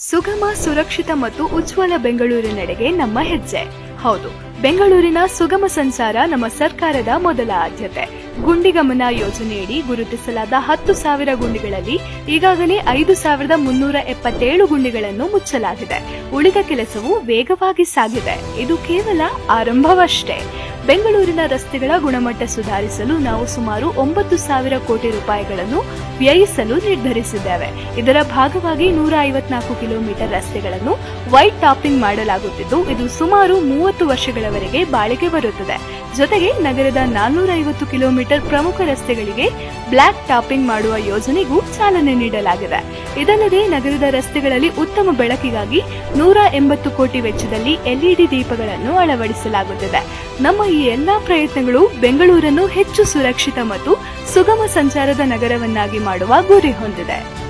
ಸುಗಮ, ಸುರಕ್ಷಿತ ಮತ್ತು ಉಜ್ವಲ ಬೆಂಗಳೂರಿನೆಡೆಗೆ ನಮ್ಮ ಹೆಜ್ಜೆ. ಹೌದು, ಬೆಂಗಳೂರಿನ ಸುಗಮ ಸಂಚಾರ ನಮ್ಮ ಸರ್ಕಾರದ ಮೊದಲ ಆದ್ಯತೆ. ಗುಂಡಿಗಮನ ಯೋಜನೆಯಡಿ ಗುರುತಿಸಲಾದ ಹತ್ತು ಸಾವಿರ ಗುಂಡಿಗಳಲ್ಲಿ ಈಗಾಗಲೇ ಐದು ಸಾವಿರದ ಮುನ್ನೂರ ಎಪ್ಪತ್ತೇಳು ಗುಂಡಿಗಳನ್ನು ಮುಚ್ಚಲಾಗಿದೆ. ಉಳಿದ ಕೆಲಸವು ವೇಗವಾಗಿ ಸಾಗಿದೆ. ಇದು ಕೇವಲ ಆರಂಭವಷ್ಟೇ. ಬೆಂಗಳೂರಿನ ರಸ್ತೆಗಳ ಗುಣಮಟ್ಟ ಸುಧಾರಿಸಲು ನಾವು ಸುಮಾರು ಒಂಬತ್ತು ಸಾವಿರ ಕೋಟಿ ರೂಪಾಯಿಗಳನ್ನು ವ್ಯಯಿಸಲು ನಿರ್ಧರಿಸಿದ್ದೇವೆ. ಇದರ ಭಾಗವಾಗಿ ನೂರ ಐವತ್ನಾಲ್ಕು ಕಿಲೋಮೀಟರ್ ರಸ್ತೆಗಳನ್ನು ವೈಟ್ ಟಾಪಿಂಗ್ ಮಾಡಲಾಗುತ್ತಿದ್ದು, ಇದು ಸುಮಾರು ಮೂವತ್ತು ವರ್ಷಗಳವರೆಗೆ ಬಾಳಿಕೆ ಬರುತ್ತದೆ. ಜೊತೆಗೆ ನಗರದ ನಾನ್ನೂರ ಐವತ್ತು ಕಿಲೋಮೀಟರ್ ಪ್ರಮುಖ ರಸ್ತೆಗಳಿಗೆ ಬ್ಲಾಕ್ ಟಾಪಿಂಗ್ ಮಾಡುವ ಯೋಜನೆಗೂ ಚಾಲನೆ ನೀಡಲಾಗಿದೆ. ಇದಲ್ಲದೆ ನಗರದ ರಸ್ತೆಗಳಲ್ಲಿ ಉತ್ತಮ ಬೆಳಕಿಗಾಗಿ ನೂರ ಎಂಬತ್ತು ಕೋಟಿ ವೆಚ್ಚದಲ್ಲಿ ಎಲ್ಇಡಿ ದೀಪಗಳನ್ನು ಅಳವಡಿಸಲಾಗುತ್ತಿದೆ. ನಮ್ಮ ಎಲ್ಲಾ ಪ್ರಯತ್ನಗಳು ಬೆಂಗಳೂರನ್ನು ಹೆಚ್ಚು ಸುರಕ್ಷಿತ ಮತ್ತು ಸುಗಮ ಸಂಚಾರದ ನಗರವನ್ನಾಗಿ ಮಾಡುವ ಗುರಿ ಹೊಂದಿದೆ.